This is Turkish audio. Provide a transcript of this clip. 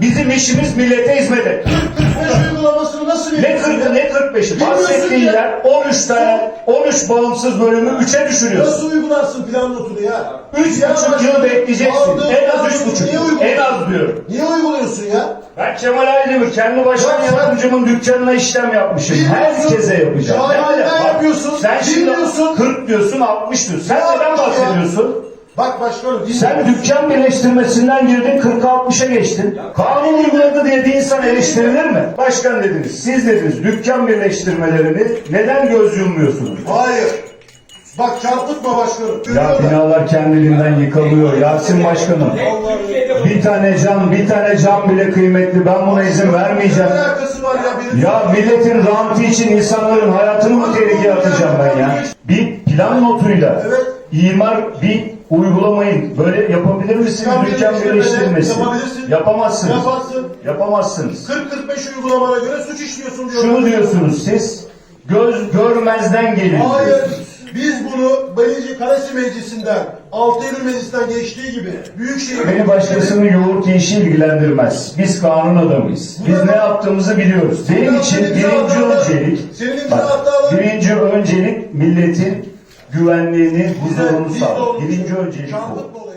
Bizim işimiz millete hizmet et. 45 uygulamasını nasıl Ne veriyorsun 40'ı ya? ne 45'i. Bilmiyorsun Bahsettiğin ya. yer 13 tane 13 bağımsız bölümü 3'e düşürüyorsun. Nasıl uygularsın plan notunu ya? Üç Ya buçuk başka- yıl bekleyeceksin. En az üç notunu buçuk Niye yıl. En uyguluyorsun? az diyorum. Niye uyguluyorsun ya? Ben Kemal Aydemir kendi başkan Ya sen- yardımcımın dükkanına işlem yapmışım. Bilmiyorsun. Herkese yapacağım. Cahilden Ne? Bak, yapıyorsun. Sen şimdi Bilmiyorsun. 40 diyorsun 60 diyorsun. Sen Ne neden ya? bahsediyorsun? Bak başkanım. Sen dükkan birleştirmesinden girdin 40'a 60'a geçtin. Kanun uyguladı diye bir insan eleştirilir mi? Başkan dediniz, siz dediniz dükkan birleştirmelerini neden göz yummuyorsunuz? Hayır. Bak çarpıtma başkanım. Ya binalar kendiliğinden yıkılıyor Yasin Başkanım. Bir tane can, bir tane can bile kıymetli. Ben buna izin vermeyeceğim. Ya? Milletin rantı için insanların hayatını mı tehlikeye atacağım ben ya? Bir plan notuyla Evet. imar bir uygulamayı böyle yapabilir misiniz? Dükkan birleştirmesi. yapabilirsin. Yapamazsınız. Yaparsın. Yapamazsınız. 40-45 uygulamana göre suç işliyorsun diyor. Şunu diyorsunuz siz göz görmezden gelin. Hayır. diyorsunuz. Biz bunu Belediye Karesi Meclisi'nden, 6 Eylül Meclisi'nden geçtiği gibi Büyükşehir Beni başkasının yoğurt yiyişi ilgilendirmez. Biz kanun adamıyız. Biz ne yaptığımızı biliyoruz. Benim için birinci hatalar- öncelik, bak, birinci öncelik milletin güvenliğini, huzurunu onu- Birinci öncelik bu.